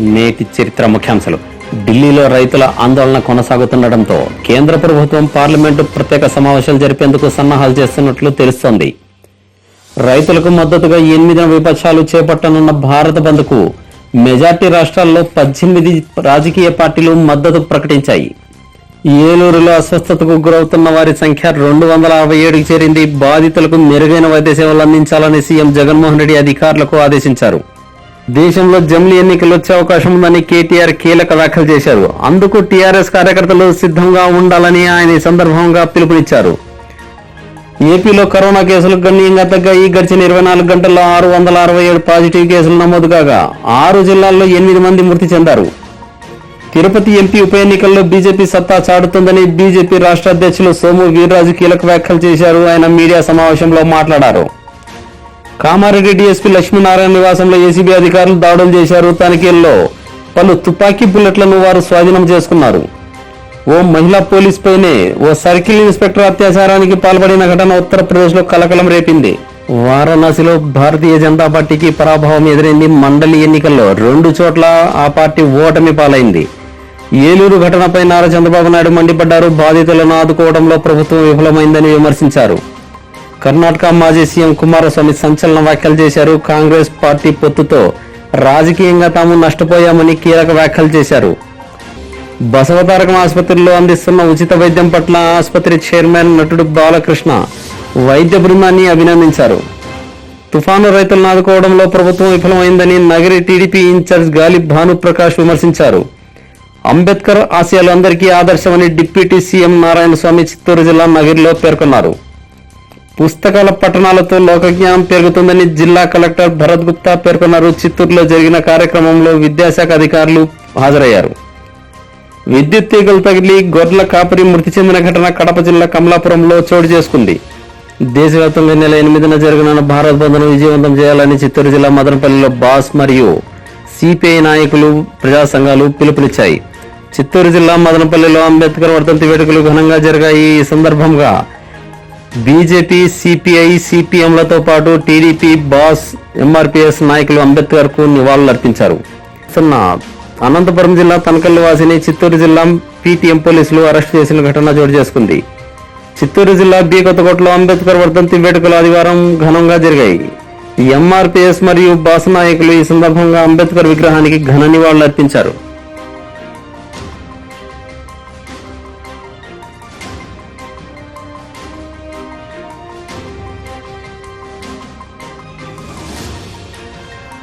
నేటి చరిత్ర ముఖ్యాంశాలు. ఢిల్లీలో రైతుల ఆందోళన కొనసాగుతుండటంతో కేంద్ర ప్రభుత్వం పార్లమెంటు ప్రత్యేక సమావేశాలు జరిపేందుకు సన్నాహాలు చేస్తున్నట్లు తెలుస్తోంది. రైతులకు మద్దతుగా ఎనిమిది విపక్షాలు చేపట్టనున్న భారత బంద్కు మెజార్టీ రాష్ట్రాల్లో పద్దెనిమిది రాజకీయ పార్టీలు మద్దతు ప్రకటించాయి. ఏలూరులో అస్వస్థతకు గురవుతున్న వారి సంఖ్య రెండు వందల అరవై ఏడుకి చేరింది. బాధితులకు మెరుగైన వైద్య సేవలు అందించాలని సీఎం జగన్మోహన్ రెడ్డి అధికారులకు ఆదేశించారు. దేశంలో జమిలీ ఎన్నికలు వచ్చే అవకాశం ఉందని కేటీఆర్ కీలక వ్యాఖ్యలు చేశారు. అందుకు టీఆర్ఎస్ కార్యకర్తలు సిద్ధంగా ఉండాలని ఆయన ఈ సందర్భంగా పిలుపునిచ్చారు. ఏపీలో కరోనా కేసులు గణనీయంగా తగ్గాయి. గడిచిన ఇరవై నాలుగు గంటల్లో ఆరు వందల అరవై ఏడు పాజిటివ్ కేసులు నమోదు కాగా ఆరు జిల్లాల్లో ఎనిమిది మంది మృతి చెందారు. తిరుపతి ఎంపీ ఉప ఎన్నికల్లో బీజేపీ సత్తా చాటుతుందని బీజేపీ రాష్ట్ర అధ్యక్షులు సోము వీర్రాజు కీలక వ్యాఖ్యలు చేశారు. ఆయన మీడియా సమావేశంలో మాట్లాడారు. కామారెడ్డి డీఎస్పీ లక్ష్మీనారాయణ నివాసంలో ఏసీబీ అధికారులు దాడులు చేశారు. తనిఖీల్లో పలు తుపాకీ బుల్లెట్లను వారు స్వాధీనం చేసుకున్నారు. ఓ మహిళా పోలీస్ పైనే ఓ సర్కిల్ ఇన్స్పెక్టర్ అత్యాచారానికి పాల్పడిన ఘటన ఉత్తరప్రదేశ్లో కలకలం రేపింది. వారణాసిలో భారతీయ జనతా పార్టీకి పరాభవం ఎదురైంది. మండలి ఎన్నికల్లో రెండు చోట్ల ఆ పార్టీ ఓటమి పాలైంది. ఏలూరు ఘటనపై నారా చంద్రబాబు నాయుడు మండిపడ్డారు. బాధితులను ఆదుకోవడంలో ప్రభుత్వం విఫలమైందని విమర్శించారు. కర్ణాటక మాజీ సీఎం కుమారస్వామి సంచలన వ్యాఖ్యలు చేశారు. కాంగ్రెస్ పార్టీ పొత్తుతో రాజకీయంగా తాము నష్టపోయామని కీలక వ్యాఖ్యలు చేశారు. బసవతారకం ఆసుపత్రిలో అందిస్తున్న ఉచిత వైద్యం పట్ల ఆసుపత్రి చైర్మన్ నటుడు బాలకృష్ణ వైద్య బృందాన్ని అభినందించారు. తుఫాను రైతులను ఆదుకోవడంలో ప్రభుత్వం విఫలమైందని నగరి టీడీపీ ఇన్ఛార్జ్ గాలి భానుప్రకాష్ విమర్శించారు. అంబేద్కర్ ఆశయాలు అందరికీ ఆదర్శమని డిప్యూటీ సీఎం నారాయణ స్వామి చిత్తూరు జిల్లా నగరిలో పేర్కొన్నారు. పుస్తకాల పఠనాలతో లోకజ్ఞానం పెరుగుతుందని జిల్లా కలెక్టర్ భరత్ గుప్తా పేర్కొన్నారు. చిత్తూరులో జరిగిన కార్యక్రమంలో విద్యాశాఖ అధికారులు హాజరయ్యారు. విద్యుత్ తీగలు తగిలి గొర్రెల కాపరి మృతి చెందిన ఘటన కడప జిల్లా కమలాపురంలో చోటు చేసుకుంది. దేశవ్యాప్తంగా నెల ఎనిమిదిన జరగనున్న భారత్ బంద్ను విజయవంతం చేయాలని చిత్తూరు జిల్లా మదనపల్లిలో బాస్ మరియు సిపిఐ నాయకులు ప్రజా సంఘాలు పిలుపునిచ్చాయి. చిత్తూరు జిల్లా మదనపల్లిలో అంబేద్కర్ వర్ధంతి వేడుకలు ఘనంగా జరిగాయి. ఈ సందర్భంగా బీజేపీ సిపిఐ సిపిఎంలతో పాటు టీడీపీ బాస్ ఎంఆర్పిఎస్ నాయకులు అంబేద్కర్కు నివాళులర్పించారు అనంతపురం జిల్లా తనకల్లి వాసిని చిత్తూరు జిల్లా పీటీఎం పోలీసులు అరెస్ట్ చేసిన ఘటన చోటు చేసుకుంది. చిత్తూరు జిల్లా బి కొత్తకోటలో అంబేద్కర్ వర్ధంతి వేడుకలు ఆదివారం ఘనంగా జరిగాయి. ఎంఆర్పిఎస్ మరియు బాస్ నాయకులు ఈ సందర్భంగా అంబేద్కర్ విగ్రహానికి ఘన నివాళులర్పించారు.